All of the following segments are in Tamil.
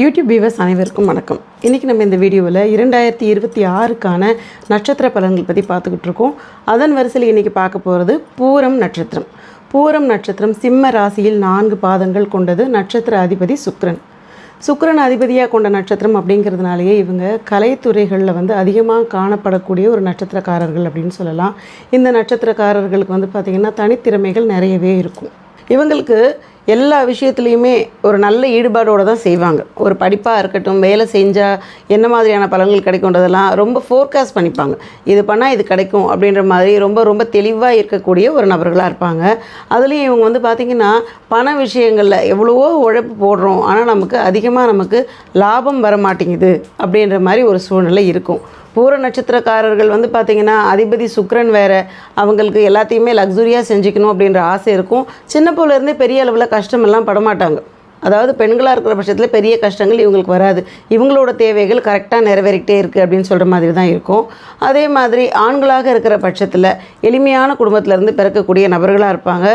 யூடியூப் வியூவர்ஸ் அனைவருக்கும் வணக்கம். இன்றைக்கி நம்ம இந்த வீடியோவில் இரண்டாயிரத்தி இருபத்தி ஆறுக்கான நட்சத்திர பலன்கள் பற்றி பார்த்துக்கிட்டு இருக்கோம். அதன் வரிசையில் இன்றைக்கி பார்க்க போகிறது பூரம் நட்சத்திரம். பூரம் நட்சத்திரம் சிம்ம ராசியில் நான்கு பாதங்கள் கொண்டது நட்சத்திர அதிபதி சுக்ரன் சுக்கரன் அதிபதியாக கொண்ட நட்சத்திரம் அப்படிங்கிறதுனாலேயே இவங்க கலைத்துறைகளில் வந்து அதிகமாக காணப்படக்கூடிய ஒரு நட்சத்திரக்காரர்கள் அப்படின்னு சொல்லலாம். இந்த நட்சத்திரக்காரர்களுக்கு வந்து பார்த்திங்கன்னா தனித்திறமைகள் நிறையவே இருக்கும். இவங்களுக்கு எல்லா விஷயத்துலையுமே ஒரு நல்ல ஈடுபாடோடு தான் செய்வாங்க. ஒரு படிப்பாக இருக்கட்டும் வேலை செஞ்சால் என்ன மாதிரியான பலன்கள் கிடைக்கும்ன்றதெல்லாம் ரொம்ப ஃபோர்காஸ்ட் பண்ணிப்பாங்க. இது பண்ணால் இது கிடைக்கும் அப்படின்ற மாதிரி ரொம்ப ரொம்ப தெளிவாக இருக்கக்கூடிய ஒரு நபர்களாக இருப்பாங்க. அதுலேயும் இவங்க வந்து பார்த்திங்கன்னா பண விஷயங்களில் எவ்வளவோ உழைப்பு போடுறோம். ஆனால் நமக்கு அதிகமாக நமக்கு லாபம் வர மாட்டேங்குது அப்படின்ற மாதிரி ஒரு சூழ்நிலை இருக்கும். பூர நட்சத்திரக்காரர்கள் வந்து பார்த்திங்கன்னா அதிபதி சுக்ரன் வேறு. அவங்களுக்கு எல்லாத்தையுமே லக்ஸுரியாக செஞ்சுக்கணும் அப்படின்ற ஆசை இருக்கும். சின்ன பிள்ளைலேருந்தே பெரிய அளவில் கஷ்டமெல்லாம் படமாட்டாங்க. அதாவது பெண்களாக இருக்கிற பட்சத்தில் பெரிய கஷ்டங்கள் இவங்களுக்கு வராது. இவங்களோட தேவைகள் கரெக்டாக நிறைவேறிக்கிட்டே இருக்குது அப்படின்னு சொல்கிற மாதிரி தான் இருக்கும். அதே மாதிரி ஆண்களாக இருக்கிற பட்சத்தில் எளிமையான குடும்பத்திலேருந்து பிறக்கக்கூடிய நபர்களாக இருப்பாங்க.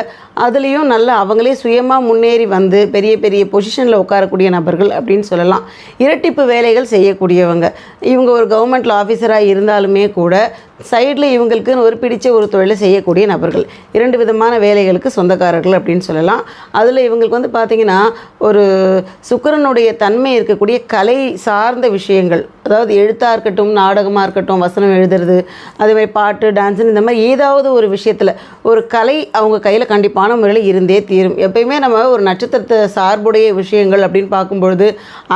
அதுலேயும் நல்லா அவங்களே சுயமாக முன்னேறி வந்து பெரிய பெரிய பொசிஷனில் உட்காரக்கூடிய நபர்கள் அப்படின்னு சொல்லலாம். இரட்டிப்பு வேலைகள் செய்யக்கூடியவங்க. இவங்க ஒரு கவர்மெண்ட்டில் ஆஃபீஸராக இருந்தாலுமே கூட சைடில் இவங்களுக்குன்னு ஒரு பிடிச்ச ஒரு தொழிலை செய்யக்கூடிய நபர்கள். இரண்டு விதமான வேலைகளுக்கு சொந்தக்காரர்கள் அப்படின்னு சொல்லலாம். அதில் இவங்களுக்கு வந்து பார்த்திங்கன்னா ஒரு சுக்கிரனுடைய தன்மை இருக்கக்கூடிய கலை சார்ந்த விஷயங்கள். அதாவது எழுத்தாக இருக்கட்டும் நாடகமாக இருக்கட்டும் வசனம் எழுதுறது அதே மாதிரி பாட்டு டான்ஸுன்னு இந்த மாதிரி ஏதாவது ஒரு விஷயத்தில் ஒரு கலை அவங்க கையில் கண்டிப்பான முறையில் இருந்தே தீரும். எப்பயுமே நம்ம ஒரு நட்சத்திரத்தை சார்புடைய விஷயங்கள் அப்படின்னு பார்க்கும்பொழுது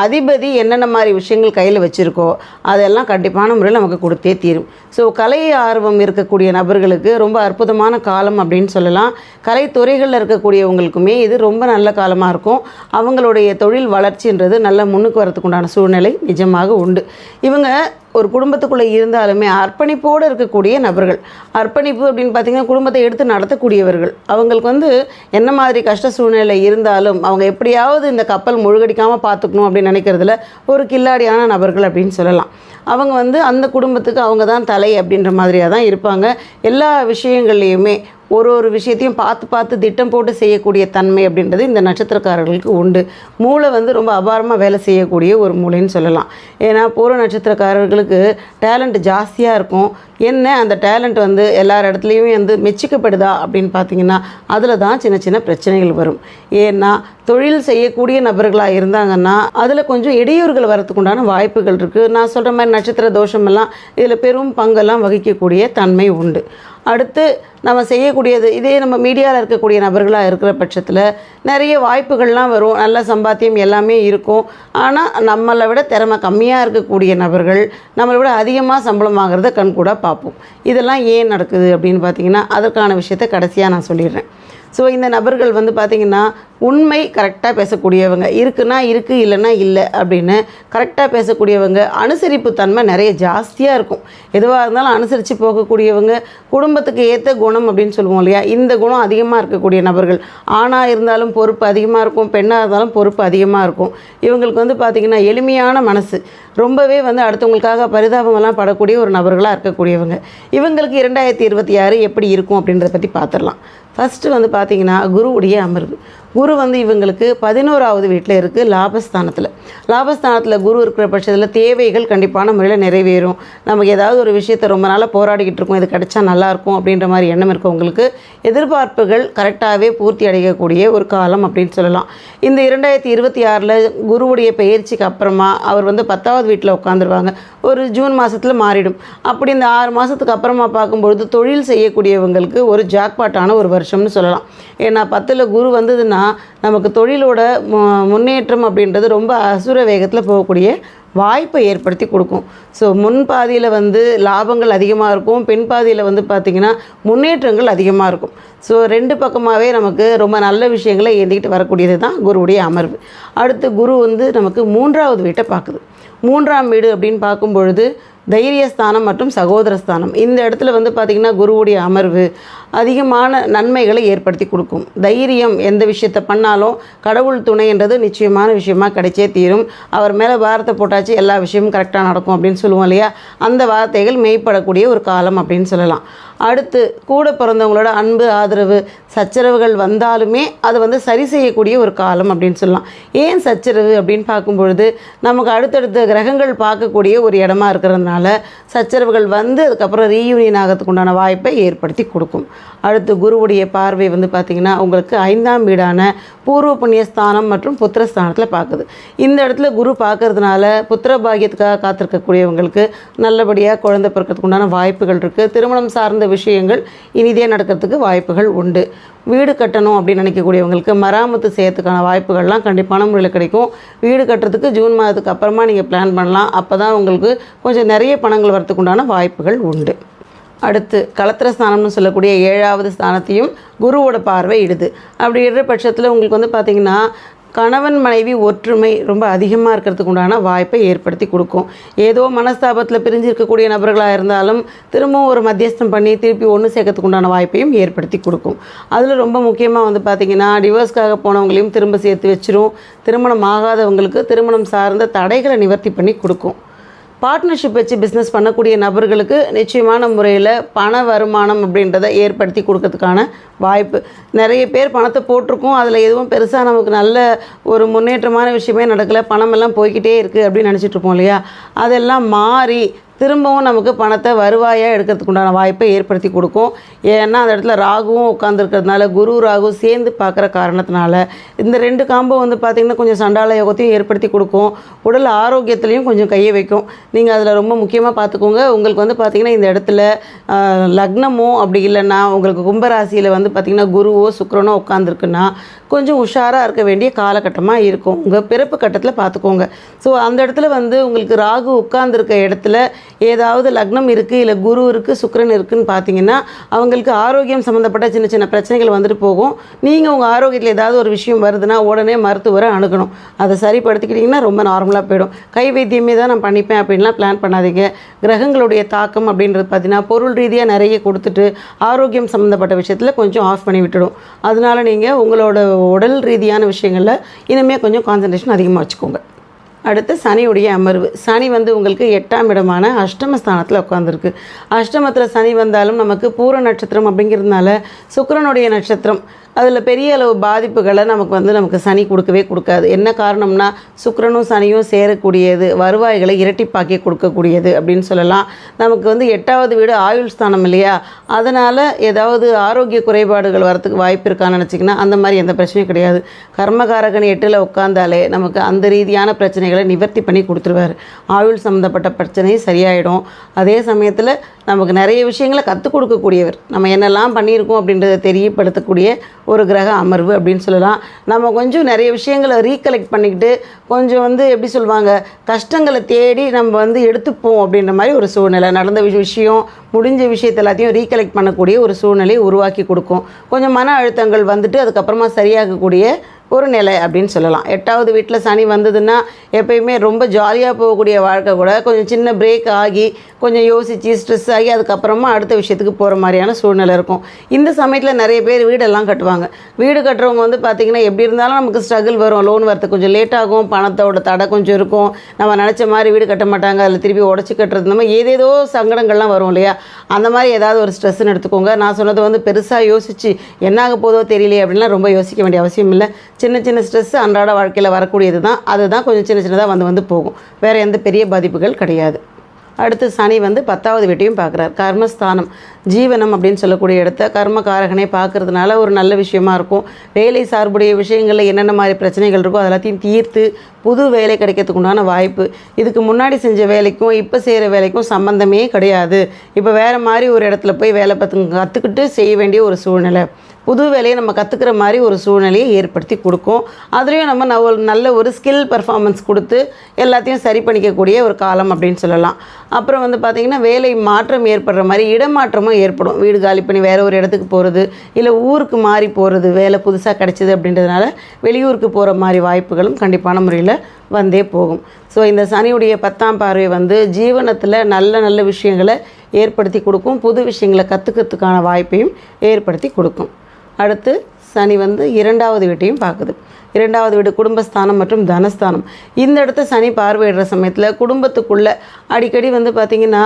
அதிபதி என்னென்ன மாதிரி விஷயங்கள் கையில் வச்சுருக்கோ அதெல்லாம் கண்டிப்பான முறையில் நமக்கு கொடுத்தே தீரும். ஸோ கலை ஆர்வம் இருக்கக்கூடிய நபர்களுக்கு ரொம்ப அற்புதமான காலம் அப்படின்னு சொல்லலாம். கலைத்துறைகளில் இருக்கக்கூடியவங்களுக்குமே இது ரொம்ப நல்ல காலமாக இருக்கும். அவங்களுடைய தொழில் வளர்ச்சின்றது நல்ல முன்னுக்கு வரத்துக்குண்டான உண்டான சூழ்நிலை நிஜமாக உண்டு. இவங்க ஒரு குடும்பத்துக்குள்ளே இருந்தாலுமே அர்ப்பணிப்போடு இருக்கக்கூடிய நபர்கள். அர்ப்பணிப்பு அப்படின்னு பார்த்தீங்கன்னா குடும்பத்தை எடுத்து நடத்தக்கூடியவர்கள். அவங்களுக்கு வந்து என்ன மாதிரி கஷ்ட சூழ்நிலை இருந்தாலும் அவங்க எப்படியாவது இந்த கப்பல் முழுகடிக்காமல் பார்த்துக்கணும் அப்படின்னு நினைக்கிறதுல ஒரு கில்லாடியான நபர்கள் அப்படின்னு சொல்லலாம். அவங்க வந்து அந்த குடும்பத்துக்கு அவங்க தான் தலை அப்படின்ற மாதிரியாக தான் இருப்பாங்க. எல்லா விஷயங்கள்லையுமே ஒரு ஒரு விஷயத்தையும் பார்த்து பார்த்து திட்டம் போட்டு செய்யக்கூடிய தன்மை அப்படின்றது இந்த நட்சத்திரக்காரர்களுக்கு உண்டு. மூளை வந்து ரொம்ப அபாரமாக வேலை செய்யக்கூடிய ஒரு மூளைன்னு சொல்லலாம். ஏன்னா பூர்வ நட்சத்திரக்காரர்களுக்கு டேலண்ட் ஜாஸ்தியாக இருக்கும். என்ன அந்த டேலண்ட் வந்து எல்லார் இடத்துலையுமே வந்து மெச்சிக்கப்படுதா அப்படின்னு பார்த்தீங்கன்னா அதில் தான் சின்ன சின்ன பிரச்சனைகள் வரும். ஏன்னா தொழில் செய்யக்கூடிய நபர்களாக இருந்தாங்கன்னா அதில் கொஞ்சம் இடையூறுகள் வரத்துக்குண்டான உண்டான வாய்ப்புகள் இருக்குது நான் சொல்கிற மாதிரி நட்சத்திர தோஷமெல்லாம் இதில் பெரும் பங்கெல்லாம் வகிக்கக்கூடிய தன்மை உண்டு. அடுத்து நம்ம செய்யக்கூடியது இதே நம்ம மீடியாவில் இருக்கக்கூடிய நபர்களாக இருக்கிற பட்சத்தில் நிறைய வாய்ப்புகள்லாம் வரும். நல்ல சம்பாத்தியம் எல்லாமே இருக்கும். ஆனால் நம்மளை விட திறமை கம்மியாக இருக்கக்கூடிய நபர்கள் நம்மளை விட அதிகமாக சம்பளம் வாங்குறத கண்கூடாக பார்ப்போம். இதெல்லாம் ஏன் நடக்குது அப்படின்னு பார்த்தீங்கன்னா அதற்கான விஷயத்தை கடைசியாக நான் சொல்லிடுறேன். ஸோ இந்த நபர்கள் வந்து பார்த்திங்கன்னா உண்மை கரெக்டாக பேசக்கூடியவங்க. இருக்குன்னா இருக்குது இல்லைன்னா இல்லை அப்படின்னு கரெக்டாக பேசக்கூடியவங்க. அனுசரிப்பு தன்மை நிறைய ஜாஸ்தியாக இருக்கும். எதுவாக இருந்தாலும் அனுசரித்து போகக்கூடியவங்க. குடும்பத்துக்கு ஏற்ற குணம் அப்படின்னு சொல்லுவோம் இல்லையா? இந்த குணம் அதிகமாக இருக்கக்கூடிய நபர்கள். ஆணாக இருந்தாலும் பொறுப்பு அதிகமாக இருக்கும். பெண்ணாக இருந்தாலும் பொறுப்பு அதிகமாக இருக்கும். இவங்களுக்கு வந்து பார்த்திங்கன்னா எளிமையான மனசு. ரொம்பவே வந்து அடுத்தவங்களுக்காக பரிதாபமெல்லாம் படக்கூடிய ஒரு நபர்களாக இருக்கக்கூடியவங்க. இவங்களுக்கு இரண்டாயிரத்தி இருபத்தி ஆறு எப்படி இருக்கும் அப்படின்றத பற்றி பார்த்துடலாம் ஃபஸ்ட்டு வந்து பார்த்திங்கன்னா குருவுடைய அமர்வு. குரு வந்து இவங்களுக்கு பதினோராவது வீட்டில் இருக்குது லாபஸ்தானத்தில். லாபஸ்தானத்தில் குரு இருக்கிற பட்சத்தில் தேவைகள் கண்டிப்பான முறையில் நிறைவேறும். நமக்கு ஏதாவது ஒரு விஷயத்தை ரொம்ப நாளாக போராடிக்கிட்டு இருக்கோம் இது கிடைச்சா நல்லாயிருக்கும் அப்படின்ற மாதிரி எண்ணம் இருக்கவங்களுக்கு எதிர்பார்ப்புகள் கரெக்டாகவே பூர்த்தி அடையக்கூடிய ஒரு காலம் அப்படின்னு சொல்லலாம். இந்த இரண்டாயிரத்தி இருபத்தி ஆறில் குருவுடைய பயிற்சிக்கு அப்புறமா அவர் வந்து பத்தாவது வீட்டில் உட்காந்துருவாங்க ஒரு ஜூன் மாதத்தில் மாறிடும். அப்படி இந்த ஆறு மாதத்துக்கு அப்புறமா பார்க்கும்பொழுது தொழில் செய்யக்கூடியவங்களுக்கு ஒரு ஜாக்பாட்டான ஒரு வருஷம்னு சொல்லலாம். ஏன்னா பத்தில் குரு வந்ததுன்னா நமக்கு தொழிலோட மு- முன்னேற்றம் அப்படின்றது ரொம்ப அசுர வேகத்தில் போகக்கூடிய வாய்ப்பை ஏற்படுத்தி கொடுக்கும். ஸோ முன் பாதியில் வந்து லாபங்கள் அதிகமாக இருக்கும். பின் பாதியில் வந்து பார்த்திங்கன்னா முன்னேற்றங்கள் அதிகமாக இருக்கும். ஸோ ரெண்டு பக்கமாகவே நமக்கு ரொம்ப நல்ல விஷயங்களை ஏந்திக்கிட்டு வரக்கூடியது தான் குருவுடைய அமர்வு. அடுத்து குரு வந்து நமக்கு மூன்றாவது வீட்டை பார்க்குது மூன்றாம் வீடு அப்படின்னு பார்க்கும் பொழுது தைரியஸ்தானம் மற்றும் சகோதரஸ்தானம். இந்த இடத்துல வந்து பார்த்திங்கன்னா குருவுடைய அமர்வு அதிகமான நன்மைகளை ஏற்படுத்தி கொடுக்கும். தைரியம் எந்த விஷயத்தை பண்ணாலும் கடவுள் துணைன்றது நிச்சயமான விஷயமா கிடைச்சே தீரும். அவர் மேலே பாரத்தை போட்டாச்சு எல்லா விஷயமும் கரெக்டாக நடக்கும் அப்படின்னு சொல்லுவோம் இல்லையா? அந்த வார்த்தைகள் மெய்ப்படக்கூடிய ஒரு காலம் அப்படின்னு சொல்லலாம். அடுத்து கூட பிறந்தவங்களோட அன்பு ஆதரவு சச்சரவுகள் வந்தாலுமே அதை வந்து சரி செய்யக்கூடிய ஒரு காலம் அப்படின்னு சொல்லலாம். ஏன் சச்சரவு அப்படின்னு பார்க்கும் பொழுது நமக்கு அடுத்தடுத்த கிரகங்கள் பார்க்கக்கூடிய ஒரு இடமா இருக்கிறதுனால சச்சரவுகள் வந்து அதுக்கப்புறம் ரீயூனியன் ஆகிறதுக்கு உண்டான வாய்ப்பை ஏற்படுத்தி கொடுக்கும். அடுத்து குருவுடைய பார்வை வந்து பார்த்திங்கன்னா உங்களுக்கு ஐந்தாம் வீடான பூர்வ புண்ணிய ஸ்தானம் மற்றும் புத்திரஸ்தானத்தில் பார்க்குது. இந்த இடத்துல குரு பார்க்கறதுனால புத்திர பாகியத்துக்காக காத்திருக்கக்கூடியவங்களுக்கு நல்லபடியாக குழந்தை பிறக்கிறதுக்கு உண்டான வாய்ப்புகள் இருக்குது திருமணம் சார்ந்த விஷயங்கள் இனிதே நடக்கிறதுக்கு வாய்ப்புகள் உண்டு. வீடு கட்டணும் அப்படின்னு நினைக்கக்கூடியவங்களுக்கு மராமத்து செய்யறதுக்கான வாய்ப்புகள்லாம் கண்டிப்பான முறையில் கிடைக்கும். வீடு கட்டுறதுக்கு ஜூன் மாதத்துக்கு அப்புறமா நீங்கள் பிளான் பண்ணலாம். அப்போ தான் உங்களுக்கு கொஞ்சம் நிறைய பணங்கள் வரத்துக்கு உண்டான வாய்ப்புகள் உண்டு. அடுத்து களத்திர ஸ்தானம்னு சொல்லக்கூடிய ஏழாவது ஸ்தானத்தையும் குருவோட பார்வை இடுது. அப்படி இடுற பட்சத்தில் உங்களுக்கு வந்து பார்த்திங்கன்னா கணவன் மனைவி ஒற்றுமை ரொம்ப அதிகமாக இருக்கிறதுக்கு உண்டான வாய்ப்பை ஏற்படுத்தி கொடுக்கும். ஏதோ மனஸ்தாபத்தில் பிரிஞ்சு இருக்கக்கூடிய நபர்களாக இருந்தாலும் திரும்பவும் ஒரு மத்தியஸ்தம் பண்ணி திருப்பி ஒன்று சேர்க்கறதுக்கு உண்டான வாய்ப்பையும் ஏற்படுத்தி கொடுக்கும். அதில் ரொம்ப முக்கியமாக வந்து பார்த்திங்கன்னா டிவோர்ஸ்க்காக போனவங்களையும் திரும்ப சேர்த்து வச்சிரும். திருமணம் ஆகாதவங்களுக்கு திருமணம் சார்ந்த தடைகளை நிவர்த்தி பண்ணி கொடுக்கும். பார்ட்னர்ஷிப் வச்சு பிஸ்னஸ் பண்ணக்கூடிய நபர்களுக்கு நிச்சயமான முறையில் பண வருமானம் அப்படின்றத ஏற்படுத்தி கொடுக்கறதுக்கான வாய்ப்பு. நிறைய பேர் பணத்தை போட்டிருக்கோம். அதில் எதுவும் பெருசாக நமக்கு நல்ல ஒரு முன்னேற்றமான விஷயமே நடக்கலை. பணமெல்லாம் போய்க்கிட்டே இருக்குது அப்படின்னு நினச்சிட்டு இருப்போம் இல்லையா? அதெல்லாம் மாறி திரும்பவும் நமக்கு பணத்தை வருவாயாக எடுக்கிறதுக்கு உண்டான வாய்ப்பை ஏற்படுத்தி கொடுக்கும். ஏன்னா அந்த இடத்துல ராகுவும் உட்காந்துருக்கிறதுனால குரு ராகு சேர்ந்து பார்க்குற காரணத்தினால இந்த ரெண்டு காம்போ வந்து பார்த்திங்கன்னா கொஞ்சம் சண்டால யோகத்தையும் ஏற்படுத்தி கொடுக்கும். உடல் ஆரோக்கியத்துலேயும் கொஞ்சம் கையை வைக்கும். நீங்கள் அதில் ரொம்ப முக்கியமாக பார்த்துக்கோங்க. உங்களுக்கு வந்து பார்த்திங்கன்னா இந்த இடத்துல லக்னமோ அப்படி இல்லைன்னா உங்களுக்கு கும்பராசியில் வந்து பார்த்திங்கன்னா குருவோ சுக்கிரனோ உட்காந்துருக்குன்னா கொஞ்சம் உஷாராக இருக்க வேண்டிய காலகட்டமாக இருக்கும். உங்கள் பிறப்பு கட்டத்தில் பார்த்துக்கோங்க. ஸோ அந்த இடத்துல வந்து உங்களுக்கு ராகு உட்காந்துருக்க இடத்துல ஏதாவது லக்னம் இருக்குது இல்லை குரு இருக்குது சுக்கரன் இருக்குதுன்னு பார்த்தீங்கன்னா அவங்களுக்கு ஆரோக்கியம் சம்மந்தப்பட்ட சின்ன சின்ன பிரச்சனைகள் வந்துட்டு போகும். நீங்கள் உங்கள் ஆரோக்கியத்தில் ஏதாவது ஒரு விஷயம் வருதுன்னா உடனே மருத்துவரை அணுகணும். அதை சரிப்படுத்திக்கிட்டிங்கன்னா ரொம்ப நார்மலாக போயிடும். கை வைத்தியமே தான் நான் பண்ணிப்பேன் அப்படின்லாம் பிளான் பண்ணாதீங்க. கிரகங்களுடைய தாக்கம் அப்படின்றது பார்த்தீங்கன்னா பொருள் ரீதியாக நிறைய கொடுத்துட்டு ஆரோக்கியம் சம்மந்தப்பட்ட விஷயத்தில் கொஞ்சம் ஆஃப் பண்ணி விட்டுடும். அதனால நீங்கள் உங்களோட உடல் ரீதியான விஷயங்களில் இனிமேல் கொஞ்சம் கான்சன்ட்ரேஷன் அதிகமாக வச்சுக்கோங்க. அடுத்து சனியுடைய அமர்வு. சனி வந்து உங்களுக்கு எட்டாம் இடமான அஷ்டமஸ்தானத்தில் உட்காந்துருக்கு அஷ்டமத்தில் சனி வந்தாலும் நமக்கு பூர நட்சத்திரம் அப்படிங்கிறதுனால சுக்கரனுடைய நட்சத்திரம். அதில் பெரிய அளவு பாதிப்புகளை நமக்கு வந்து நமக்கு சனி கொடுக்கவே கொடுக்காது. என்ன காரணம்னா சுக்கரனும் சனியும் சேரக்கூடியது வருவாய்களை இரட்டிப்பாக்கி கொடுக்கக்கூடியது அப்படின்னு சொல்லலாம். நமக்கு வந்து எட்டாவது வீடு ஆயுள் ஸ்தானம் இல்லையா? அதனால் ஏதாவது ஆரோக்கிய குறைபாடுகள் வரத்துக்கு வாய்ப்பு இருக்கான்னு நினச்சிங்கன்னா அந்த மாதிரி எந்த பிரச்சனையும் கிடையாது. கர்மகாரகன் எட்டில் உட்காந்தாலே நமக்கு அந்த ரீதியான பிரச்சனைகளை நிவர்த்தி பண்ணி கொடுத்துருவார். ஆயுள் சம்மந்தப்பட்ட பிரச்சனையும் சரியாயிடும். அதே சமயத்தில் நமக்கு நிறைய விஷயங்களை கற்றுக் கொடுக்கக்கூடியவர். நம்ம என்னெல்லாம் பண்ணியிருக்கோம் அப்படின்றத தெரியப்படுத்தக்கூடிய ஒரு கிரக அமர்வு அப்படின்னு சொல்லலாம். நம்ம கொஞ்சம் நிறைய விஷயங்களை ரீகலெக்ட் பண்ணிக்கிட்டு கொஞ்சம் வந்து எப்படி சொல்லுவாங்க கஷ்டங்களை தேடி நம்ம வந்து எடுத்துப்போம் அப்படின்ற மாதிரி ஒரு சூழ்நிலை நடந்த விஷ- விஷயம் முடிஞ்ச விஷயத்தை எல்லாத்தையும் ரீகலெக்ட் பண்ணக்கூடிய ஒரு சூழ்நிலையை உருவாக்கி கொடுக்கும். கொஞ்சம் மன அழுத்தங்கள் வந்துட்டு அதுக்கப்புறமா சரியாகக்கூடிய ஒரு நிலை அப்படின்னு சொல்லலாம். எட்டாவது வீட்டில் சனி வந்ததுன்னா எப்பயுமே ரொம்ப ஜாலியாக போகக்கூடிய வாழ்க்கை கூட கொஞ்சம் சின்ன பிரேக் ஆகி கொஞ்சம் யோசித்து ஸ்ட்ரெஸ் ஆகி அதுக்கப்புறமா அடுத்த விஷயத்துக்கு போகிற மாதிரியான சூழ்நிலை இருக்கும். இந்த சமயத்தில் நிறைய பேர் வீடெல்லாம் கட்டுவாங்க. வீடு கட்டுறவங்க வந்து பார்த்திங்கன்னா எப்படி இருந்தாலும் நமக்கு ஸ்ட்ரகிள் வரும். லோன் வரது கொஞ்சம் லேட் ஆகும் பணத்தோட தடை கொஞ்சம் இருக்கும். நம்ம நினச்ச மாதிரி வீடு கட்ட மாட்டாங்க. அதில் திருப்பி உடச்சி கட்டுறது இந்த மாதிரி ஏதேதோ சங்கடங்கள்லாம் வரும் இல்லையா? அந்த மாதிரி ஏதாவது ஒரு ஸ்ட்ரெஸ்ன்னு எடுத்துக்கோங்க. நான் சொன்னது வந்து பெருசாக யோசித்து என்னாக போதோ தெரியலையே அப்படின்லாம் ரொம்ப யோசிக்க வேண்டிய அவசியம் இல்லை. சின்ன சின்ன ஸ்ட்ரெஸ் அன்றாட வாழ்க்கையில் வரக்கூடியது தான் அதுதான் கொஞ்சம் சின்ன சின்னதாக வந்து வந்து போகும். வேறு எந்த பெரிய பாதிப்புகள் கிடையாது. அடுத்து சனி வந்து பத்தாவது வீட்டையும் பார்க்குறார். கர்மஸ்தானம் ஜீவனம் அப்படின்னு சொல்லக்கூடிய இடத்த கர்மகாரகனை பார்க்கறதுனால ஒரு நல்ல விஷயமா இருக்கும். வேலை சார்புடைய விஷயங்களில் என்னென்ன மாதிரி பிரச்சனைகள் இருக்கோ அது எல்லாத்தையும் தீர்த்து புது வேலை கிடைக்கிறதுக்கு உண்டான வாய்ப்பு. இதுக்கு முன்னாடி செஞ்ச வேலைக்கும் இப்போ செய்கிற வேலைக்கும் சம்மந்தமே கிடையாது. இப்போ வேறு மாதிரி ஒரு இடத்துல போய் வேலை பார்த்து கற்றுக்கிட்டு செய்ய வேண்டிய ஒரு சூழ்நிலை. புது வேலையை நம்ம கற்றுக்கிற மாதிரி ஒரு சூழ்நிலையை ஏற்படுத்தி கொடுக்கும். அதுலேயும் நம்ம ந- ஒரு நல்ல ஒரு ஸ்கில் பர்ஃபார்மன்ஸ் கொடுத்து எல்லாத்தையும் சரி பண்ணிக்கக்கூடிய ஒரு காலம் அப்படின்னு சொல்லலாம். அப்புறம் வந்து பார்த்திங்கன்னா வேலை மாற்றம் ஏற்படுற மாதிரி இடமாற்றமும் ஏற்படும். வீடு காலி பண்ணி வேறு ஒரு இடத்துக்கு போகிறது இல்லை ஊருக்கு மாறி போகிறது வேலை புதுசாக கிடச்சிது அப்படின்றதுனால வெளியூருக்கு போகிற மாதிரி வாய்ப்புகளும் கண்டிப்பான முறையில் வந்தே போகும். ஸோ இந்த சனியுடைய பத்தாம் பார்வை வந்து ஜீவனத்தில் நல்ல நல்ல விஷயங்களை ஏற்படுத்தி கொடுக்கும். புது விஷயங்களை கற்றுக்கிறதுக்கான வாய்ப்பையும் ஏற்படுத்தி கொடுக்கும். அடுத்து சனி வந்து இரண்டாவது வீட்டையும் பார்க்குது. இரண்டாவது வீடு குடும்பஸ்தானம் மற்றும் தனஸ்தானம். இந்த இடத்த சனி பார்வையிடுற சமயத்தில் குடும்பத்துக்குள்ளே அடிக்கடி வந்து பார்த்திங்கன்னா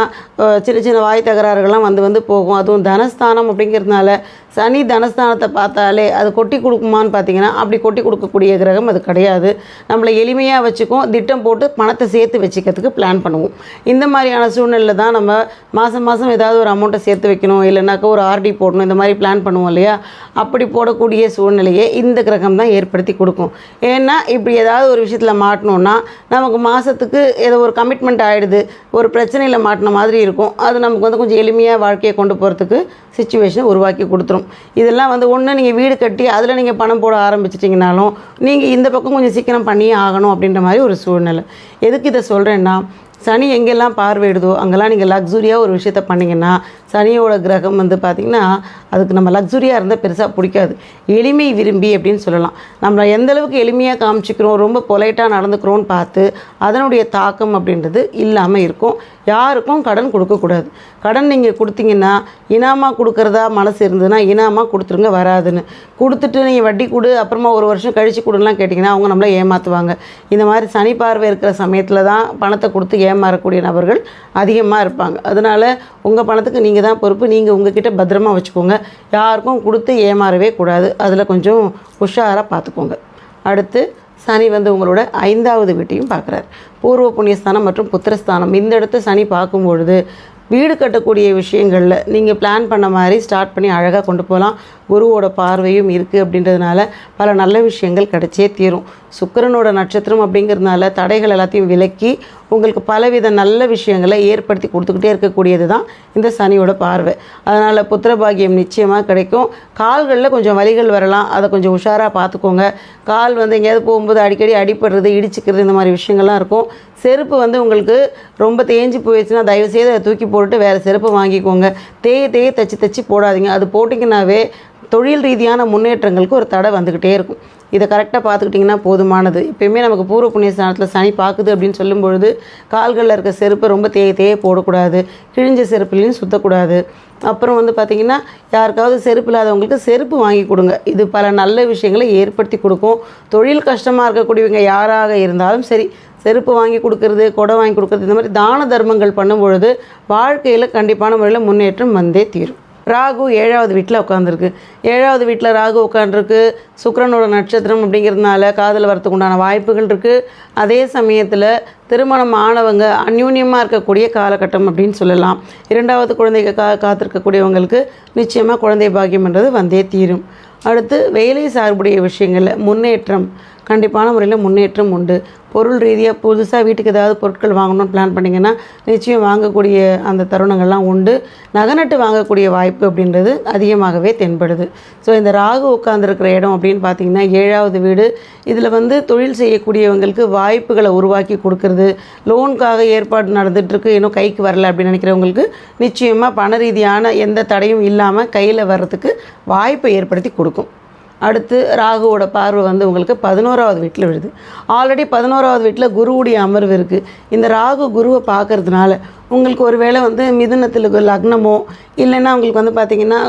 சின்ன சின்ன வாய் தகராறுகள்லாம் வந்து வந்து போகும். அதுவும் தனஸ்தானம் அப்படிங்கிறதுனால சனி தனஸ்தானத்தை பார்த்தாலே அது கொட்டி கொடுக்குமான்னு பார்த்தீங்கன்னா அப்படி கொட்டி கொடுக்கக்கூடிய கிரகம் அது கிடையாது. நம்மளை எளிமையாக வச்சுக்கும் திட்டம் போட்டு பணத்தை சேர்த்து வச்சுக்கிறதுக்கு பிளான் பண்ணுவோம். இந்த மாதிரியான சூழ்நிலையில் தான் நம்ம மாதம் மாதம் ஏதாவது ஒரு அமௌண்ட்டை சேர்த்து வைக்கணும். இல்லைனாக்கா ஒரு ஆர்டி போடணும். இந்த மாதிரி பிளான் பண்ணுவோம் இல்லையா? அப்படி போடக்கூடிய சூழ்நிலையை இந்த கிரகம் தான் ஏற்படுத்தி கொடுக்கும். ஏன்னா இப்படி ஏதாவது ஒரு விஷயத்தில் மாட்டணும்னா நமக்கு மாதத்துக்கு ஏதோ ஒரு கமிட்மெண்ட் ஆகிடுது ஒரு பிரச்சனையில் மாட்டின மாதிரி இருக்கும். அது நமக்கு வந்து கொஞ்சம் எளிமையாக வாழ்க்கையை கொண்டு போகிறதுக்கு சுச்சுவேஷனை உருவாக்கி கொடுத்துரும். இதெல்லாம் வந்து ஒன்று நீங்கள் வீடு கட்டி அதில் நீங்கள் பணம் போட ஆரம்பிச்சிட்டிங்கனாலும் நீங்கள் இந்த பக்கம் கொஞ்சம் சீக்கிரம் பண்ணியே ஆகணும் அப்படின்ற மாதிரி ஒரு சூழ்நிலை. எதுக்கு இதை சொல்கிறேன்னா சனி எங்கெல்லாம் பார்வையிடுதோ அங்கெல்லாம் நீங்கள் லக்ஸுரியாக ஒரு விஷயத்த பண்ணிங்கன்னா சனியோட கிரகம் வந்து பார்த்திங்கன்னா அதுக்கு நம்ம லக்ஸுரியாக இருந்தால் பெருசாக பிடிக்காது. எளிமை விரும்பி அப்படின்னு சொல்லலாம். நம்ம எந்த அளவுக்கு எளிமையாக காமிச்சிக்கிறோம் ரொம்ப பொலைட்டாக நடந்துக்கிறோன்னு பார்த்து அதனுடைய தாக்கம் அப்படின்றது இல்லாமல் இருக்கும். யாருக்கும் கடன் கொடுக்கக்கூடாது கடன் நீங்கள் கொடுத்தீங்கன்னா இனாமாக கொடுக்குறதா மனசு இருந்ததுன்னா இனாமாக கொடுத்துருங்க வராதுன்னு. கொடுத்துட்டு நீங்கள் வட்டி கொடு அப்புறமா ஒரு வருஷம் கழித்து கொடுலாம் கேட்டிங்கன்னா அவங்க நம்மளை ஏமாற்றுவாங்க இந்த மாதிரி சனி பார்வை இருக்கிற சமயத்தில் தான் பணத்தை கொடுத்து ஏமாறக்கூடிய நபர்கள் அதிகமாக இருப்பாங்க. அதனால் உங்கள் பணத்துக்கு நீங்கள் தான் பொறுப்பு. நீங்கள் உங்ககிட்ட பத்திரமா வச்சுக்கோங்க. யாருக்கும் கொடுத்து ஏமாறவே கூடாது. அதில் கொஞ்சம் உஷாராக பார்த்துக்கோங்க அடுத்து சனி வந்து உங்களோட ஐந்தாவது வீட்டையும் பார்க்குறாரு பூர்வ புண்ணியஸ்தானம் மற்றும் புத்திரஸ்தானம். இந்த இடத்த சனி பார்க்கும் பொழுது வீடு கட்டக்கூடிய விஷயங்களில் நீங்கள் பிளான் பண்ண மாதிரி ஸ்டார்ட் பண்ணி அழகாக கொண்டு போகலாம் குருவோட பார்வையும் இருக்குது அப்படின்றதுனால பல நல்ல விஷயங்கள் கிடைச்சே தீரும். சுக்கரனோட நட்சத்திரம் அப்படிங்கிறதுனால தடைகள் எல்லாத்தையும் விலக்கி உங்களுக்கு பலவித நல்ல விஷயங்களை ஏற்படுத்தி கொடுத்துக்கிட்டே இருக்கக்கூடியது தான் இந்த சனியோட பார்வை. அதனால் புத்திரபாகியம் நிச்சயமாக கிடைக்கும். கால்களில் கொஞ்சம் வலிகள் வரலாம். அதை கொஞ்சம் உஷாராக பார்த்துக்கோங்க. கால் வந்து எங்கேயாவது போகும்போது அடிக்கடி அடிப்படுறது இடிச்சுக்கிறது இந்த மாதிரி விஷயங்கள்லாம் இருக்கும். செருப்பு வந்து உங்களுக்கு ரொம்ப தேஞ்சு போயிடுச்சுன்னா தயவுசெய்து அதை தூக்கி போட்டுட்டு வேறு செருப்பு வாங்கிக்கோங்க. தேய தேய தச்சு தச்சு போடாதீங்க. அது போட்டிங்கனாவே தொழில் ரீதியான முன்னேற்றங்களுக்கு ஒரு தடை வந்துக்கிட்டே இருக்கும். இதை கரெக்டாக பார்த்துக்கிட்டிங்கன்னா போதுமானது. எப்பயுமே நமக்கு பூர்வ புண்ணிய ஸ்தானத்தில் சனி பார்க்குது அப்படின்னு சொல்லும்பொழுது கால்களில் இருக்க செருப்பை ரொம்ப தேய தேய போடக்கூடாது. கிழிஞ்ச செருப்புலையும் சுற்றக்கூடாது அப்புறம் வந்து பார்த்திங்கன்னா யாருக்காவது செருப்பு இல்லாதவங்களுக்கு செருப்பு வாங்கி கொடுங்க. இது பல நல்ல விஷயங்களை ஏற்படுத்தி கொடுக்கும். தொழில் கஷ்டமாக இருக்கக்கூடியவங்க யாராக இருந்தாலும் சரி செருப்பு வாங்கி கொடுக்கறது கொடை வாங்கி கொடுக்கறது இந்த மாதிரி தான தர்மங்கள் பண்ணும் பொழுது வாழ்க்கையில் கண்டிப்பான முறையில் முன்னேற்றம் வந்தே தீரும். ராகு ஏழாவது வீட்டில் உட்காந்துருக்கு ஏழாவது வீட்டில் ராகு உட்காந்துருக்கு சுக்கரனோட நட்சத்திரம் அப்படிங்கிறதுனால காதல் வரத்துக்கு உண்டான வாய்ப்புகள் இருக்குது அதே சமயத்தில் திருமணம் ஆனவங்க அந்யூன்யமாக இருக்கக்கூடிய காலகட்டம் அப்படின்னு சொல்லலாம். இரண்டாவது குழந்தைக்கு கா காத்திருக்கக்கூடியவங்களுக்கு நிச்சயமாக குழந்தை பாக்கியம்ன்றது வந்தே தீரும். அடுத்து வேலை சார்புடைய விஷயங்களில் முன்னேற்றம் கண்டிப்பான முறையில் முன்னேற்றம் உண்டு. பொருள் ரீதியாக புதுசாக வீட்டுக்கு ஏதாவது பொருட்கள் வாங்கணும்னு பிளான் பண்ணிங்கன்னா நிச்சயம் வாங்கக்கூடிய அந்த தருணங்கள்லாம் உண்டு. நகநட்டு வாங்கக்கூடிய வாய்ப்பு அப்படின்றது அதிகமாகவே தென்படுது. ஸோ இந்த ராகு உட்காந்துருக்கிற இடம் அப்படின்னு பார்த்தீங்கன்னா ஏழாவது வீடு. இதில் வந்து தொழில் செய்யக்கூடியவங்களுக்கு வாய்ப்புகளை உருவாக்கி கொடுக்கறது. லோனுக்காக ஏற்பாடு நடந்துகிட்ருக்கு இன்னும் கைக்கு வரல அப்படின்னு நினைக்கிறவங்களுக்கு நிச்சயமாக பண ரீதியான எந்த தடையும் இல்லாமல் கையில் வர்றதுக்கு வாய்ப்பை ஏற்படுத்தி கொடுக்கும். அடுத்து ராகுவோட பார்வை வந்து உங்களுக்கு பதினோராவது வீட்டில் விழுது. ஆல்ரெடி பதினோராவது வீட்டில் குருவுடைய அமர்வு இருக்குது இந்த ராகு குருவை பார்க்கறதுனால உங்களுக்கு ஒரு வேளை வந்து மிதுனத்தில் லக்னமோ இல்லைன்னா உங்களுக்கு வந்து பார்த்திங்கன்னா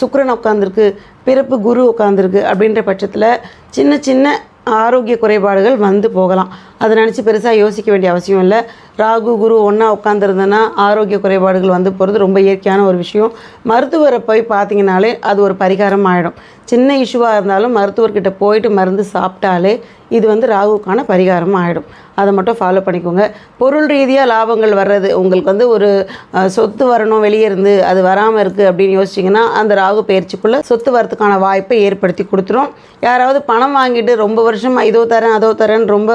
சுக்கரன் உட்காந்துருக்கு பிறப்பு குரு உட்காந்துருக்கு அப்படின்ற பட்சத்தில் சின்ன சின்ன ஆரோக்கிய குறைபாடுகள் வந்து போகலாம். அதை நினச்சி பெருசாக யோசிக்க வேண்டிய அவசியம் இல்லை. ராகு குரு ஒன்றா உட்காந்துருந்தேன்னா ஆரோக்கிய குறைபாடுகள் வந்து போகிறது ரொம்ப இயற்கையான ஒரு விஷயம். மருத்துவரை போய் பார்த்தீங்கனாலே அது ஒரு பரிகாரம் ஆகிடும் சின்ன இஷ்யூவாக இருந்தாலும் மருத்துவர்கிட்ட போயிட்டு மருந்து சாப்பிட்டாலே இது வந்து ராகுக்கான பரிகாரம் ஆகிடும் அதை மட்டும் ஃபாலோ பண்ணிக்கோங்க. பொருள் ரீதியாக லாபங்கள் வர்றது உங்களுக்கு வந்து ஒரு சொத்து வரணும் வெளியே இருந்து அது வராமல் இருக்குது அப்படின்னு யோசிச்சிங்கன்னா அந்த ராகு பயிற்சிக்குள்ளே சொத்து வரதுக்கான வாய்ப்பை ஏற்படுத்தி கொடுத்துரும். யாராவது பணம் வாங்கிட்டு ரொம்ப வருஷமாக இதோ தரேன் அதோ தரேன்னு ரொம்ப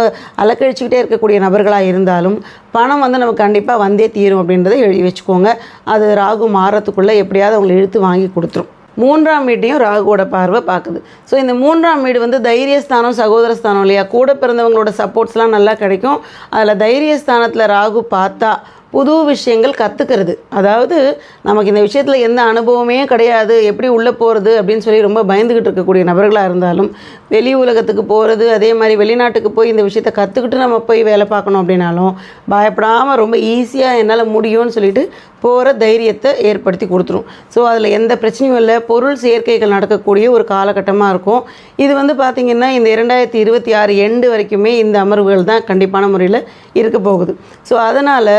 அலக்கழிச்சிக்கிட்டே இருக்கக்கூடிய நபர்களாக இருந்தாலும் பணம் வந்து நமக்கு கண்டிப்பாக வந்தே தீரும் அப்படின்றத எழுதி வச்சுக்கோங்க. அது ராகு மாறத்துக்குள்ளே எப்படியாவது அவங்களை இழுத்து வாங்கி கொடுத்துரும். மூன்றாம் வீட்டையும் ராகுவோட பார்வை பார்க்குது. ஸோ இந்த மூன்றாம் வீடு வந்து தைரியஸ்தானம் சகோதரஸ்தானம் இல்லையா? கூட பிறந்தவங்களோட சப்போர்ட்ஸ்லாம் நல்லா கிடைக்கும். அதில் தைரியஸ்தானத்தில் ராகு பார்த்தா புது விஷயங்கள் கற்றுக்கிறது அதாவது நமக்கு இந்த விஷயத்தில் எந்த அனுபவமே கிடையாது எப்படி உள்ளே போகிறது அப்படின்னு சொல்லி ரொம்ப பயந்துக்கிட்டு இருக்கக்கூடிய நபர்களாக இருந்தாலும் வெளி உலகத்துக்கு போகிறது அதே மாதிரி வெளிநாட்டுக்கு போய் இந்த விஷயத்தை கற்றுக்கிட்டு நம்ம போய் வேலை பார்க்கணும் அப்படின்னாலும் பயப்படாமல் ரொம்ப ஈஸியாக என்னால் முடியும்னு சொல்லிட்டு போகிற தைரியத்தை ஏற்படுத்தி கொடுத்துரும். ஸோ அதில் எந்த பிரச்சனையும் இல்லை. பொருள் சேர்க்கைகள் நடக்கக்கூடிய ஒரு காலகட்டமாக இருக்கும். இது வந்து பார்த்திங்கன்னா இந்த இரண்டாயிரத்தி இருபத்தி ஆறு எண்டு வரைக்குமே இந்த அமர்வுகள் தான் கண்டிப்பான முறையில் இருக்க போகுது. ஸோ அதனால்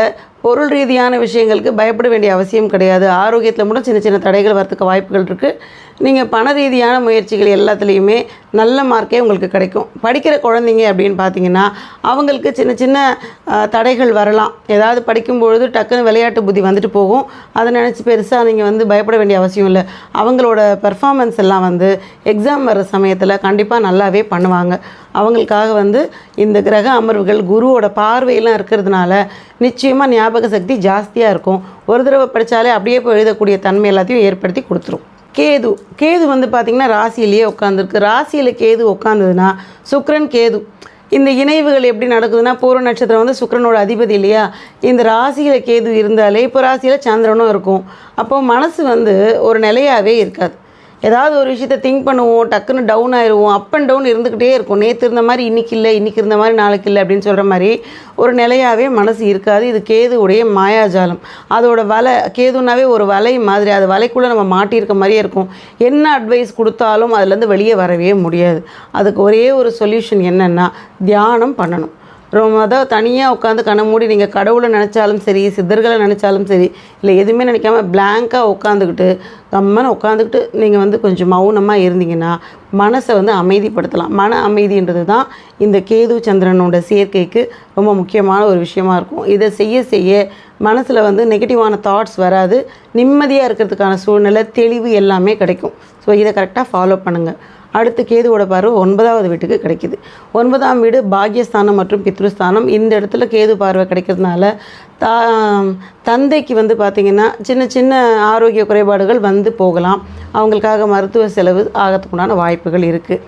பொருள் ரீதியான விஷயங்களுக்கு பயப்பட வேண்டிய அவசியம் கிடையாது. ஆரோக்கியத்தில் மட்டும் சின்ன சின்ன தடைகள் வரத்துக்கு வாய்ப்புகள் இருக்குது நீங்கள் பண ரீதியான முயற்சிகள் எல்லாத்துலேயுமே நல்ல மார்க்கே உங்களுக்கு கிடைக்கும். படிக்கிற குழந்தைங்க அப்படின்னு பார்த்தீங்கன்னா அவங்களுக்கு சின்ன சின்ன தடைகள் வரலாம். ஏதாவது படிக்கும்பொழுது டக்குன்னு விளையாட்டு புத்தி வந்துட்டு போகும். அதை நினச்சி பெருசாக நீங்கள் வந்து பயப்பட வேண்டிய அவசியம் இல்லை. அவங்களோட பெர்ஃபார்மன்ஸ் எல்லாம் வந்து எக்ஸாம் வர சமயத்தில் கண்டிப்பாக நல்லாவே பண்ணுவாங்க. அவங்களுக்காக வந்து இந்த கிரக அமர்வுகள் குருவோட பார்வையெல்லாம் இருக்கிறதுனால நிச்சயமாக ஞாபக சக்தி ஜாஸ்தியாக இருக்கும். ஒரு தடவை படித்தாலே அப்படியே போய் எழுதக்கூடிய தன்மை எல்லாத்தையும் ஏற்படுத்தி கொடுத்துரும். கேது கேது வந்து பார்த்திங்கன்னா ராசியிலேயே உட்காந்துருக்கு ராசியில் கேது உட்காந்ததுன்னா சுக்ரன் கேது. இந்த இணைவுகள் எப்படி நடக்குதுன்னா பூர்வ நட்சத்திரம் வந்து சுக்கிரனோட அதிபதி இல்லையா? இந்த ராசியில் கேது இருந்தாலே இப்போ ராசியில் சந்திரனும் இருக்கும். அப்போ மனசு வந்து ஒரு நிலையாகவே இருக்காது. ஏதாவது ஒரு விஷயத்த திங்க் பண்ணுவோம் டக்குன்னு டவுன் ஆயிடுவோம் அப் அண்ட் டவுன் இருந்துக்கிட்டே இருக்கும். நேற்று இருந்த மாதிரி இன்னைக்கு இல்லை இன்னைக்கு இருந்த மாதிரி நாளைக்கு இல்லை அப்படின்னு சொல்கிற மாதிரி ஒரு நிலையாகவே மனசு இருக்காது. இது கேதுவுடைய மாயாஜாலம். அதோட வலை கேதுனாவே ஒரு வலை மாதிரி அது வலைக்குள்ளே நம்ம மாட்டியிருக்க மாதிரியே இருக்கும். என்ன அட்வைஸ் கொடுத்தாலும் அதுலேருந்து வெளியே வரவே முடியாது. அதுக்கு ஒரே ஒரு சொல்யூஷன் என்னென்னா தியானம் பண்ணணும். ரொம்ப அதாவது தனியாக உட்காந்து கண்ணை மூடி நீங்கள் கடவுளை நினச்சாலும் சரி சித்தர்களை நினச்சாலும் சரி இல்லை எதுவுமே நினைக்காம பிளாங்காக உட்காந்துக்கிட்டு கம்மன்னு உட்காந்துக்கிட்டு நீங்கள் வந்து கொஞ்சம் மௌனமாக இருந்தீங்கன்னா மனசை வந்து அமைதிப்படுத்தலாம். மன அமைதின்றது தான் இந்த கேது சந்திரனோட சேர்க்கைக்கு ரொம்ப முக்கியமான ஒரு விஷயமா இருக்கும். இதை செய்ய செய்ய மனசில் வந்து நெகட்டிவான தாட்ஸ் வராது. நிம்மதியாக இருக்கிறதுக்கான சூழ்நிலை தெளிவு எல்லாமே கிடைக்கும். ஸோ இதை கரெக்டாக ஃபாலோ பண்ணுங்கள் அடுத்து கேதுவோட பார்வை ஒன்பதாவது வீட்டுக்கு கிடைக்குது. ஒன்பதாம் வீடு பாக்யஸ்தானம் மற்றும் பித்ருஸ்தானம். இந்த இடத்துல கேது பார்வை கிடைக்கிறதுனால தா தந்தைக்கு வந்து பார்த்திங்கன்னா சின்ன சின்ன ஆரோக்கிய குறைபாடுகள் வந்து போகலாம். அவங்களுக்காக மருத்துவ செலவு ஆகிறதுக்குண்டான வாய்ப்புகள் இருக்குது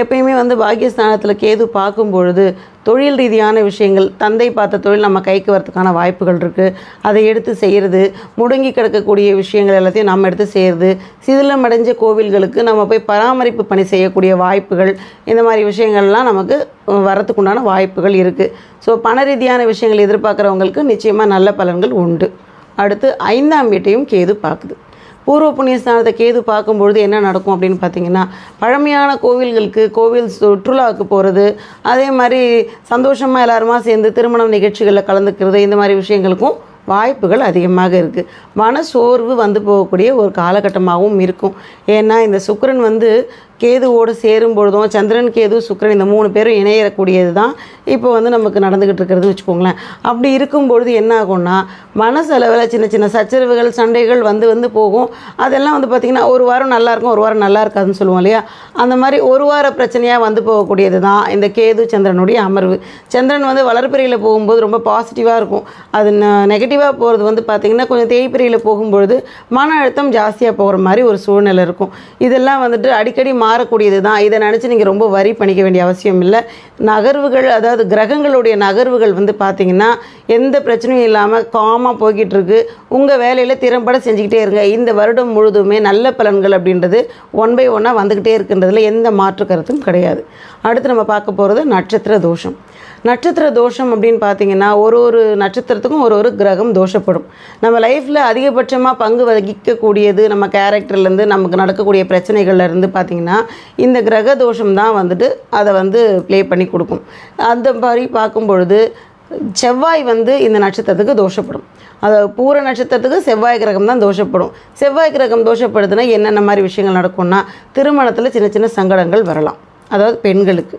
எப்பயுமே வந்து பாக்கியஸ்தானத்தில் கேது பார்க்கும் பொழுது தொழில் ரீதியான விஷயங்கள் தந்தை பார்த்த தொழில் நம்ம கைக்கு வரதுக்கான வாய்ப்புகள் இருக்குது அதை எடுத்து செய்கிறது முடங்கி கிடக்கக்கூடிய விஷயங்கள் எல்லாத்தையும் நம்ம எடுத்து செய்கிறது சிதிலமடைஞ்ச கோவில்களுக்கு நம்ம போய் பராமரிப்பு பணி செய்யக்கூடிய வாய்ப்புகள் இந்த மாதிரி விஷயங்கள்லாம் நமக்கு வரத்துக்குண்டான வாய்ப்புகள் இருக்குது ஸோ பண ரீதியான விஷயங்கள் எதிர்பார்க்குறவங்களுக்கு நிச்சயமாக நல்ல பலன்கள் உண்டு. அடுத்து ஐந்தாம் வீட்டையும் கேது பார்க்குது. பூர்வ புண்ணியஸ்தானத்தை கேது பார்க்கும்பொழுது என்ன நடக்கும் அப்படின்னு பார்த்தீங்கன்னா பழமையான கோவில்களுக்கு கோவில் சுற்றுலாவுக்கு போகிறது அதே மாதிரி சந்தோஷமாக எல்லாருமா சேர்ந்து திருமணம் நிகழ்ச்சிகளில் கலந்துக்கிறது இந்த மாதிரி விஷயங்களுக்கும் வாய்ப்புகள் அதிகமாக இருக்குது மன சோர்வு வந்து போகக்கூடிய ஒரு காலகட்டமாகவும் இருக்கும். ஏன்னா இந்த சுக்கரன் வந்து கேதுவோடு சேரும் பொழுதும் சந்திரன் கேது சுக்கிரன் இந்த மூணு பேரும் இணையக்கூடியது தான் இப்போ வந்து நமக்கு நடந்துக்கிட்டு இருக்கிறது வச்சுக்கோங்களேன். அப்படி இருக்கும்பொழுது என்ன ஆகும்னா மனசளவில் சின்ன சின்ன சச்சரவுகள் சண்டைகள் வந்து வந்து போகும். அதெல்லாம் வந்து பார்த்திங்கன்னா ஒரு வாரம் நல்லாயிருக்கும் ஒரு வாரம் நல்லா இருக்காதுன்னு சொல்லுவோம் இல்லையா? அந்த மாதிரி ஒரு வார பிரச்சனையாக வந்து போகக்கூடியது தான் இந்த கேது சந்திரனுடைய அமர்வு. சந்திரன் வந்து வளர்ப்பிறையில் போகும்போது ரொம்ப பாசிட்டிவாக இருக்கும். அது நெகட்டிவாக போகிறது வந்து பார்த்திங்கன்னா கொஞ்சம் தேய்பிறையில் போகும்பொழுது மன அழுத்தம் ஜாஸ்தியாக போகிற மாதிரி ஒரு சூழ்நிலை இருக்கும். இதெல்லாம் வந்துட்டு அடிக்கடி மாறக்கூடியது தான் இதை நினச்சி நீங்கள் ரொம்ப வரி பண்ணிக்க வேண்டிய அவசியம் இல்லை. நகர்வுகள் அதாவது கிரகங்களுடைய நகர்வுகள் வந்து பார்த்திங்கன்னா எந்த பிரச்சனையும் இல்லாமல் காமாக போய்கிட்டு இருக்கு உங்கள் வேலையில் திறம்பட செஞ்சுக்கிட்டே இருங்க. இந்த வருடம் முழுதுமே நல்ல பலன்கள் அப்படின்றது ஒன் பை ஒன்னாக வந்துக்கிட்டே இருக்கின்றதுல எந்த மாற்று கருத்தும் கிடையாது. அடுத்து நம்ம பார்க்க போகிறது நட்சத்திர தோஷம். நட்சத்திர தோஷம் அப்படின்னு பார்த்தீங்கன்னா ஒரு ஒரு நட்சத்திரத்துக்கும் ஒரு ஒரு கிரகம் தோஷப்படும். நம்ம லைஃப்பில் அதிகபட்சமாக பங்கு வகிக்கக்கூடியது நம்ம கேரக்டர்லேருந்து நமக்கு நடக்கக்கூடிய பிரச்சனைகள்ல இருந்து பார்த்தீங்கன்னா இந்த கிரக தோஷம் தான் வந்துட்டு அதை வந்து ப்ளே பண்ணி கொடுக்கும். அந்த மாதிரி பார்க்கும் பொழுது செவ்வாய் வந்து இந்த நட்சத்திரத்துக்கு தோஷப்படும். அதாவது பூர நட்சத்திரத்துக்கு செவ்வாய் கிரகம் தான் தோஷப்படும். செவ்வாய் கிரகம் தோஷப்படுதுன்னா என்னென்ன மாதிரி விஷயங்கள் நடக்கும்னா திருமணத்தில் சின்ன சின்ன சங்கடங்கள் வரலாம். அதாவது பெண்களுக்கு.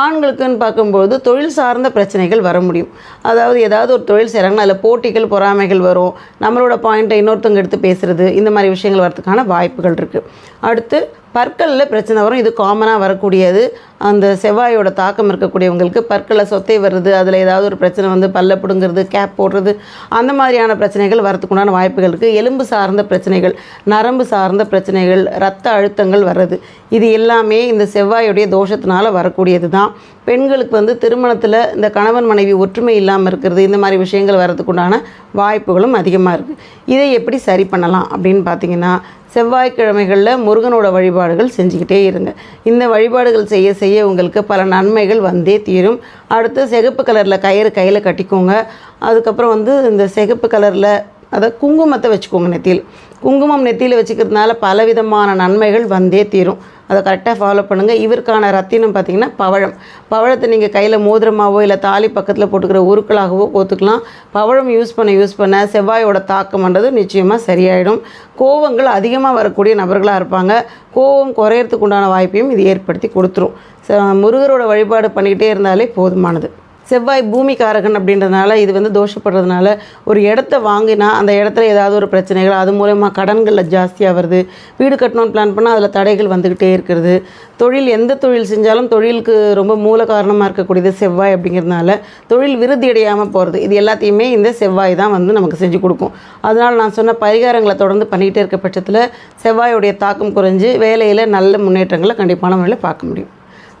ஆண்களுக்குன்னு பார்க்கும்போது தொழில் சார்ந்த பிரச்சனைகள் வர முடியும். அதாவது ஏதாவது ஒரு தொழில் செய்கிறாங்கன்னா அதில் போட்டிகள் பொறாமைகள் வரும். நம்மளோட பாயிண்ட்டை இன்னொருத்தவங்க எடுத்து பேசுகிறது இந்த மாதிரி விஷயங்கள் வரதுக்கான வாய்ப்புகள் இருக்குது அடுத்து பற்களில் பிரச்சனை வரும். இது காமனாக வரக்கூடியது. அந்த செவ்வாயோட தாக்கம் இருக்கக்கூடியவங்களுக்கு பற்களில் சொத்தை வருது. அதில் ஏதாவது ஒரு பிரச்சனை வந்து பல்ல பிடுங்கிறது கேப் போடுறது அந்த மாதிரியான பிரச்சனைகள் வரதுக்குண்டான வாய்ப்புகள் இருக்குது எலும்பு சார்ந்த பிரச்சனைகள் நரம்பு சார்ந்த பிரச்சனைகள் ரத்த அழுத்தங்கள் வர்றது. இது எல்லாமே இந்த செவ்வாயுடைய தோஷத்தினால் வரக்கூடியது தான் பெண்களுக்கு வந்து திருமணத்தில் இந்த கணவன் மனைவி ஒற்றுமை இல்லாமல் இருக்கிறது இந்த மாதிரி விஷயங்கள் வர்றதுக்குண்டான வாய்ப்புகளும் அதிகமாக இருக்குது இதை எப்படி சரி பண்ணலாம் அப்படின்னு பார்த்தீங்கன்னா செவ்வாய்க்கிழமைகளில் முருகனோட வழிபாடுகள் செஞ்சுக்கிட்டே இருங்க. இந்த வழிபாடுகள் செய்ய செய்ய உங்களுக்கு பல நன்மைகள் வந்தே தீரும். அடுத்து சிகப்பு கலரில் கயிறு கையில் கட்டிக்கோங்க. அதுக்கப்புறம் வந்து இந்த சிகப்பு கலரில் அதை குங்குமத்தை வச்சுக்கோங்க நெத்தியில். குங்குமம் நெத்தியில் வச்சுக்கிறதுனால பலவிதமான நன்மைகள் வந்தே தீரும். அதை கரெக்டாக ஃபாலோ பண்ணுங்கள் இவருக்கான ரத்தினம் பார்த்தீங்கன்னா பவழம். பவழத்தை நீங்கள் கையில் மோதிரமாகவோ இல்லை தாலி பக்கத்தில் போட்டுக்கிற உருக்களாகவோ கோத்துக்கலாம் பவழம் யூஸ் பண்ண யூஸ் பண்ண செவ்வாயோட தாக்கம்ன்றது நிச்சயமாக சரியாயிடும். கோவங்கள் அதிகமாக வரக்கூடிய நபர்களாக இருப்பாங்க. கோவம் குறையறதுக்கு உண்டான வாய்ப்பையும் இது ஏற்படுத்தி கொடுத்துரும். ச- முருகரோட வழிபாடு பண்ணிக்கிட்டே இருந்தாலே போதுமானது. செவ்வாய் பூமிக்காரகன் அப்படின்றதுனால இது வந்து தோஷப்படுறதுனால ஒரு இடத்த வாங்கினா அந்த இடத்துல ஏதாவது ஒரு பிரச்சனைகள் அது மூலயமா கடன்களில் ஜாஸ்தியாக வருது வீடு கட்டணும்னு பிளான் பண்ணால் அதில் தடைகள் வந்துக்கிட்டே இருக்கிறது. தொழில் எந்த தொழில் செஞ்சாலும் தொழிலுக்கு ரொம்ப மூல காரணமாக இருக்கக்கூடியது செவ்வாய் அப்படிங்கிறதுனால தொழில் விருத்தி அடையாமல் போகிறது இது எல்லாத்தையுமே இந்த செவ்வாய் தான் வந்து நமக்கு செஞ்சு கொடுக்கும். அதனால் நான் சொன்ன பரிகாரங்களை தொடர்ந்து பண்ணிக்கிட்டே இருக்க பட்சத்தில் செவ்வாயுடைய தாக்கம் குறைஞ்சு வேலையில் நல்ல முன்னேற்றங்களை கண்டிப்பான முறையில் பார்க்க முடியும்.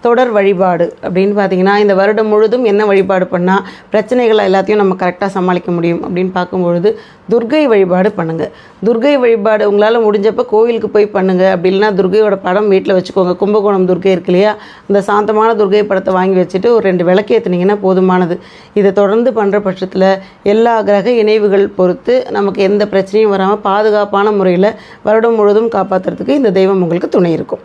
தொடர் வழிபாடு அப்படின்னு பார்த்தீங்கன்னா இந்த வருடம் முழுதும் என்ன வழிபாடு பண்ணால் பிரச்சனைகளை எல்லாத்தையும் நம்ம கரெக்டாக சமாளிக்க முடியும் அப்படின்னு பார்க்கும்பொழுது துர்கை வழிபாடு பண்ணுங்கள் துர்கை வழிபாடு உங்களால் முடிஞ்சப்போ கோயிலுக்கு போய் பண்ணுங்கள் அப்படி இல்லைன்னா துர்கையோட படம் வீட்டில் வச்சுக்கோங்க. கும்பகோணம் துர்கை இருக்கு இல்லையா? அந்த சாந்தமான துர்கை படத்தை வாங்கி வச்சுட்டு ஒரு ரெண்டு விளக்கு ஏற்றுனீங்கன்னா போதுமானது. இதை தொடர்ந்து பண்ணுற பட்சத்தில் எல்லா கிரக இணைவுகள் பொறுத்து நமக்கு எந்த பிரச்சனையும் வராமல் பாதுகாப்பான முறையில் வருடம் முழுவதும் காப்பாற்றுறதுக்கு இந்த தெய்வம் உங்களுக்கு துணை இருக்கும்.